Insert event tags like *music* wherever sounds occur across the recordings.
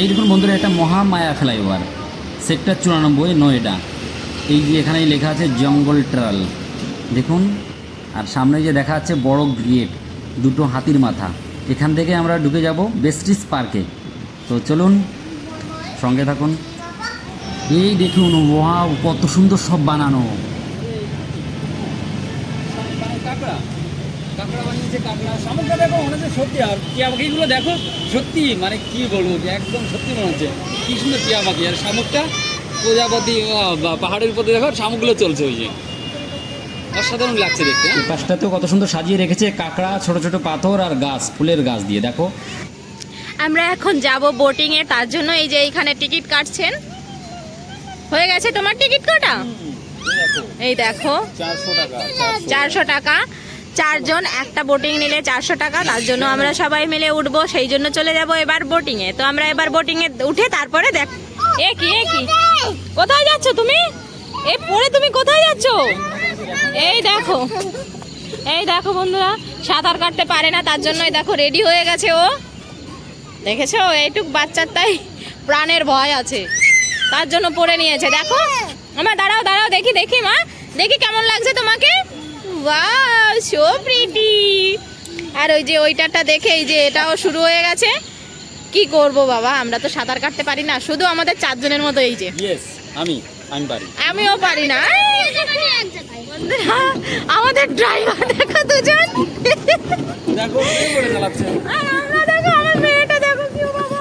এই দেখুন বন্ধুরা এটা মহামায়া ফ্লাইওভার। সেক্টর চুরানব্বই, নয়ডা। এই যে এখানেই লেখা আছে, জঙ্গল ট্রাল। দেখুন, আর সামনে যে দেখা যাচ্ছে, বড় গেট, দুটো হাতির মাথা। এখান থেকে আমরা ঢুকে যাব বেস্টিস পার্কে। তো চলুন, সঙ্গে থাকুন। এই দেখুন, ওয়াও, কত সুন্দর সব বানানো কাঁকড়া কাঁকড়া বানিয়েছে দেখো মনে হচ্ছে সত্যি। আর টিয়া পাখিগুলো দেখো সত্যি মানে কি বলব যে একদম সত্যি মনে হচ্ছে। কি সুন্দর টিয়া পাখি। আর শামুকটা প্রজাপতি বা পাহাড়ের উপর দিয়ে দেখো শামুকগুলো চলছে ওই যে। অসাধারণ লাগছে দেখতে হ্যাঁ? পাশটাতেও কত সুন্দর সাজিয়ে রেখেছে কাঁকড়া ছোট ছোট পাথর আর গাছ ফুলের গাছ দিয়ে দেখো। আমরা এখন যাব বোটিং এ তার জন্য এই যে এইখানে টিকিট কাটছেন। হয়ে গেছে তোমার টিকিট কাটা? এই দেখো। টাকা চারশো টাকা। চারজন, একটা বোটিং নিলে চারশো টাকা, তার জন্য আমরা সবাই মিলে উঠবো, সেই জন্য চলে যাব এবার বোটিং এ। তো আমরা এবার বোটিং এ উঠে তারপরে দেখ, এ কি এ কি? কোথায় যাচ্ছ তুমি? এই পরে তুমি কোথায় যাচ্ছ? এই দেখো এই দেখো বন্ধুরা, সাঁতার কাটতে পারে না, তার জন্যই দেখো রেডি হয়ে গেছে ও। দেখেছ? এইটুক বাচ্চার তাই প্রাণের ভয় আছে। তার জন্য পড়ে নিয়েছে। দেখো আমার দাঁড়াও দাঁড়াও, দেখি দেখি, মা। দেখি কেমন লাগছে তোমাকে? ওয়াও সো প্রিটি আর ওই যে ওইটারটা দেখে এই যে এটাও শুরু হয়ে গেছে। কি করব বাবা আমরা তো সাঁতার কাটতে পারি না শুধু আমাদের চারজনের মতো এই যে। ইয়েস আমি আমি পারি। আমিও পারি না। আমাদের ড্রাইভার দেখো দুজন। দেখো কে করে চালাচ্ছে। আর আমরা দেখো আমার মেয়েটা দেখো কি বাবা।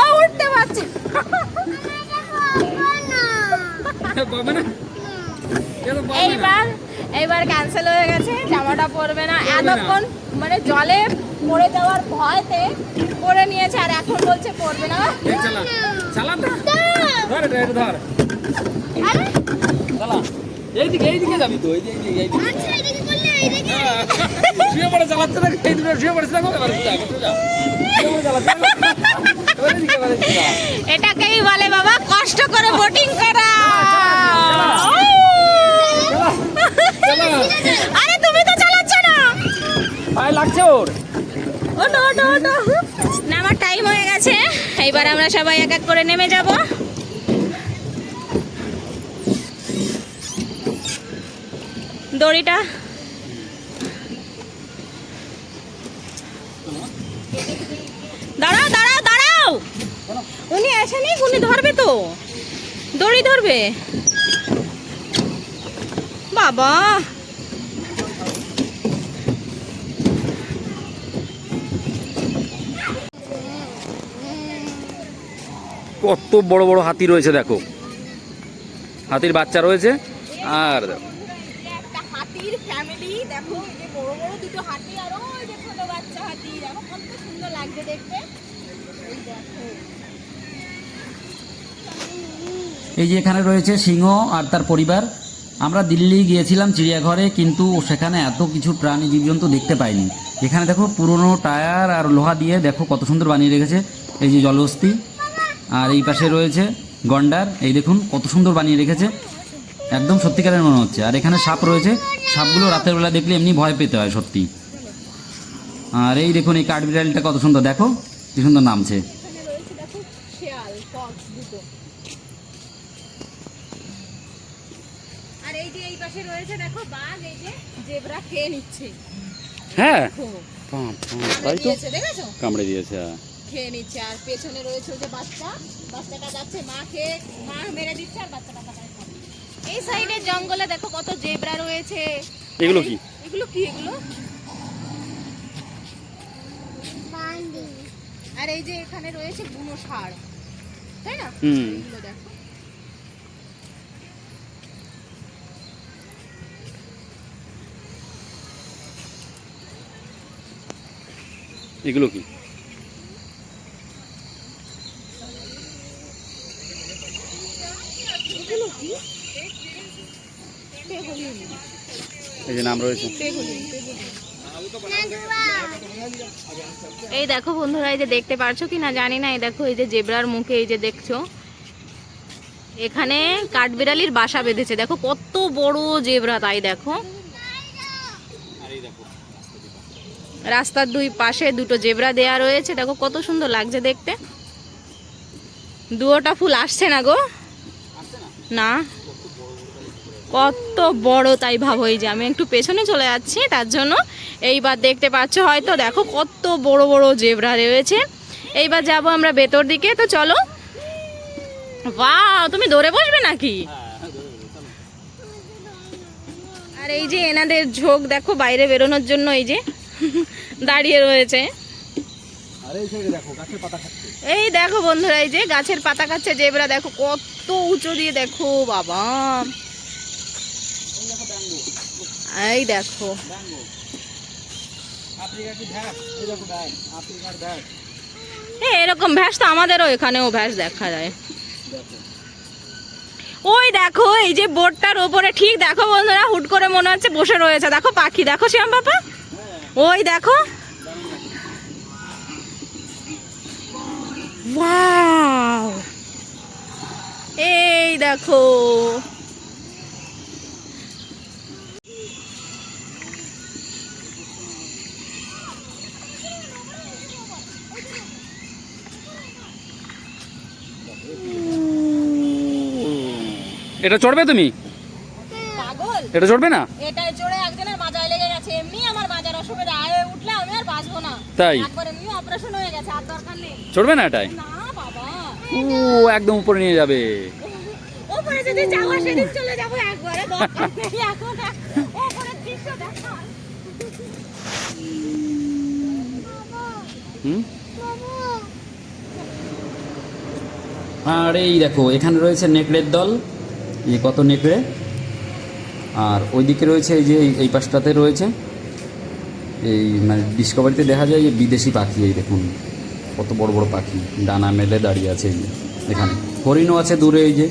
ও উঠতে পারছে। পাবে না। এইবার এইবার ক্যান্সেল হয়ে গেছে জামাটা পরবে না। এতক্ষণ মানে জলে পড়ে যাওয়ার ভয়তে পরে নিয়েছে আর এখন বলছে পড়বে না। এইদিকে এইদিকে যাবি তো এইদিকে হ্যাঁ। শুয়ে পড়ে চালাচ্ছে এই দুটো শুয়ে পড়েছে। এটাকেই বলে বাবা কষ্ট করে বোটিং করা। চালা। *laughs* আরে তুমি তো চালাচ্ছ না। পায়ে লাগছে ওর। ওটো ওটো ওটো নামার টাইম হয়ে গেছে। এইবার আমরা সবাই এক এক করে নেমে যাব। দড়িটা। দাঁড়াও দাঁড়াও দাঁড়াও। উনি আসেনি উনি ধরবে তো। দড়ি ধরবে। বাবা। কত বড় বড় হাতি রয়েছে দেখো। হাতির বাচ্চা রয়েছে। আর দেখো। হাতির ফ্যামিলি দেখো এই যে বড় বড় দুটো হাতি আর ওই যে ছোট বাচ্চা হাতি দেখো কত সুন্দর লাগছে দেখতে। এই যে এখানে রয়েছে সিংহ আর তার পরিবার। আমরা দিল্লি গিয়েছিলাম চিড়িয়াঘরে, কিন্তু সেখানে এত কিছু প্রাণী জীবজন্তু দেখতে পাইনি। এখানে দেখো পুরনো টায়ার আর লোহা দিয়ে দেখো কত সুন্দর বানিয়ে রেখেছে। এই যে জলহস্তি, আর এই পাশে রয়েছে গন্ডার, এই দেখুন কত সুন্দর বানিয়ে রেখেছে। একদম সত্যিকারের মনে হচ্ছে। আর এখানে সাপ রয়েছে। সাপগুলো রাতের বেলা দেখলে এমনি ভয় পেতে হয় সত্যি। আর এই দেখুন এই কাঠবিড়ালটা কত সুন্দর, দেখো কি সুন্দর নামছে এখানে রয়েছে দেখো শেয়াল ফক্স দুটো আর এই যে এই পাশে রয়েছে দেখো বাঘ এই যে জেব্রা খেয়ে নিচ্ছে। হ্যাঁ? কামড়ে তাই তো? দিয়েছে কামড়ে দিয়েছে হ্যাঁ। খেয়ে নিচ্ছে আর পেছনে রয়েছে যে বাচ্চা। বাচ্চাটা যাচ্ছে মা খেয়ে মা মেরে দিচ্ছে আর বাচ্চাটা এই সাইডে জঙ্গলে দেখো কত জেব্রা রয়েছে। এগুলো কি? এগুলো কি এগুলো? আর এই যে এখানে রয়েছে বুনো ষাঁড়। তাই না? হুম। এগুলো দেখো। এগুলো কি? এই যে নাম রয়েছে। এই দেখো বন্ধুরা এই যে দেখতে পারছ কি না জানি না এই দেখো এই যে জেব্রার মুখে এই যে দেখছ। এখানে কাঠবিড়ালির বাসা বেঁধেছে দেখো কত বড় জেব্রা তাই দেখো রাস্তার দুই পাশে দুটো জেব্রা দেয়া রয়েছে। দেখো কত সুন্দর লাগছে দেখতে। দুয়োটা ফুল আসছে না গো? না? কত বড় তাই ভাবো এই যে, আমি একটু পেছনে চলে যাচ্ছি, তার জন্য এইবার দেখতে পাচ্ছ হয়তো, দেখো কত বড় বড় জেব্রা রয়েছে। এইবার যাব আমরা ভেতর দিকে, তো চলো। বাহ তুমি দৌড়ে বসবে নাকি? আর এই যে এনাদের ঝোঁক, দেখো বাইরে বেরোনোর জন্য এই যে। দাঁড়িয়ে রয়েছে। এই দেখো বন্ধুরা এই যে গাছের পাতা খাচ্ছে জেবরা দেখো কত উঁচু দিয়ে দেখো বাবা। এই দেখো। এরকম ভ্যাস তো আমাদেরও এখানেও ভ্যাস দেখা যায়। ওই দেখো এই যে বোর্ডটার ওপরে ঠিক দেখো বন্ধুরা হুট করে মনে হচ্ছে বসে রয়েছে। দেখো পাখি দেখো শ্যাম বাবা। ওই দেখো। ওয়াও। এই দেখো। এটা চড়বে তুমি? পাগল। এটা চড়বে না এটাই চড়ে একজনের মাজায় লেগে গেছে এমনি আমার মাজার অসুবিধা আয়ে উঠলে আমি আর বাঁচবো না তাই? একবার এমনি অপারেশন হয়ে গেছে আর দরকার নেই। চড়বে না এটাই ও একদম উপরে নিয়ে যাবে। আর এই দেখো এখানে রয়েছে নেকড়ের দল। এই কত নেকড়ে? আর ওইদিকে রয়েছে এই যে এই পাশটাতে রয়েছে। এই মানে ডিসকভারিতে দেখা যায় যে বিদেশি পাখি এই দেখুন কত বড় বড় পাখি ডানা মেলে দাঁড়িয়ে আছে এই যে এখানে। হরিণও আছে দূরে এই যে।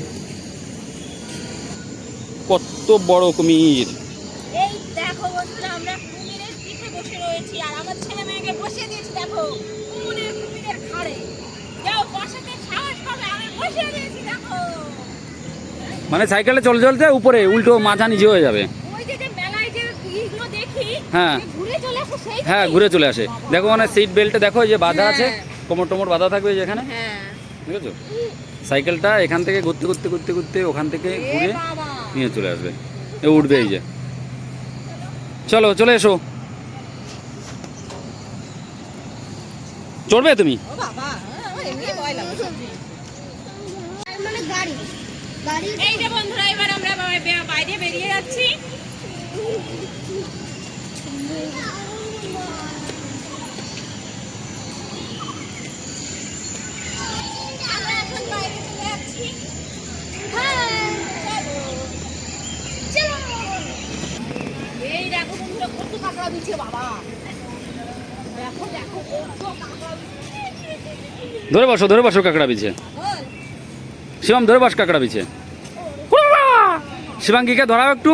কত বড় কুমির। এই দেখো বন্ধুরা আমরা কুমিরের পিঠে বসে রয়েছি আর আমার ছেলে মেয়েকে বসিয়ে দিয়েছি দেখো কুমিরের কুমিরের খাড়ে। যাও বসাতে সাহস পাবে আমি বসিয়ে দিয়েছি দেখো। মানে সাইকেলে চলে চলতে উপরে উল্টো মাথা নিচে হয়ে যাবে ওই যে যে মেলায় যে ইগুলো দেখি হ্যাঁ। ঘুরে চলে আসে হ্যাঁ ঘুরে চলে আসে। দেখো মানে সিট বেল্টে দেখো এই যে বাধা আছে হ্যাঁ। কোমর টোমর বাধা থাকবে যেখানে হ্যাঁ। ঠিক আছে সাইকেলটা এখান থেকে ঘুরতে ঘুরতে ঘুরতে ঘুরতে ওখান থেকে ঘুরে নিয়ে চলে আসবে। এ উঠবে এই যে। চলো চলে এসো। চড়বে তুমি? ও বাবা হ্যাঁ। মানে এই যে বন্ধুরা এবার আমরা বাইরে বেরিয়ে যাচ্ছি। কাঁকড়া দিচ্ছে বাবা। দেখো দেখো ধরে বসো ধরে বসো কাঁকড়া বিছে। শিবম ধরে বস কাঁকড়া বিছে। শিবাঙ্গীকে ধরাও একটু।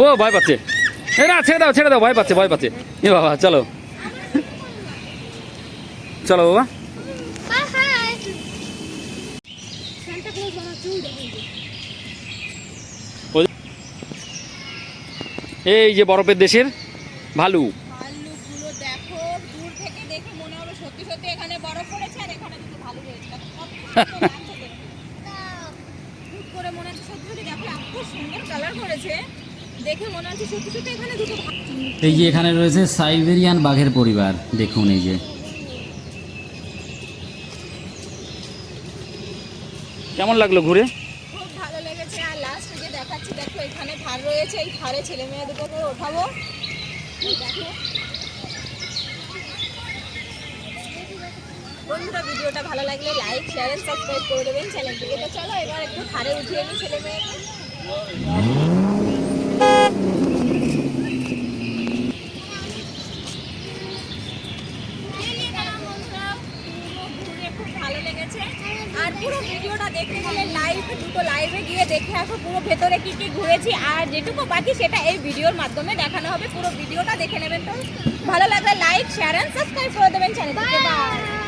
ও ভয় পাচ্ছে। না ছেড়ে দাও ছেড়ে দাও ভয় পাচ্ছে ভয় পাচ্ছে। এ বাবা চলো। চলো বাবা। এই যে বরফের দেশের ভালু। *laughs* করে মনে হচ্ছে সত্যি দেখো এত সুন্দর কালার করেছে। দেখে মনে হচ্ছে সত্যি সত্যি এখানে দুটো এই যে এখানে রয়েছে সাইবেরিয়ান বাঘের পরিবার। দেখুন এই যে। কেমন লাগল ঘুরে? খুব ভালো লেগেছে। আর লাস্ট যে দেখাচ্ছি দেখো এখানে ধার রয়েছে। এই ধারে ছেলে মেয়ে দুটোকে ওঠাবো। দেখো। বন্ধুরা ভিডিওটা ভালো লাগলে লাইক শেয়ার এন্ড সাবস্ক্রাইব করে দেবেন চ্যানেলটিকে। তো চলো এবার একটু ধারে উঠিয়ে নিই ছেলে মেয়েকে বেরিয়ে গেলাম বন্ধুরা। পুরো ঘুরে খুব লেগেছে। আর পুরো ভিডিওটা দেখতে গেলে লাইভ দুটো লাইভে গিয়ে দেখে আসো পুরো ভেতরে কি কি ঘুরেছি। আর যেটুকু বাকি সেটা এই ভিডিওর মাধ্যমে দেখানো হবে। পুরো ভিডিওটা দেখে নেবেন তো। ভালো লাগলে লাইক শেয়ার অ্যান্ড সাবস্ক্রাইব করে দেবেন চ্যানেলটিকে বাই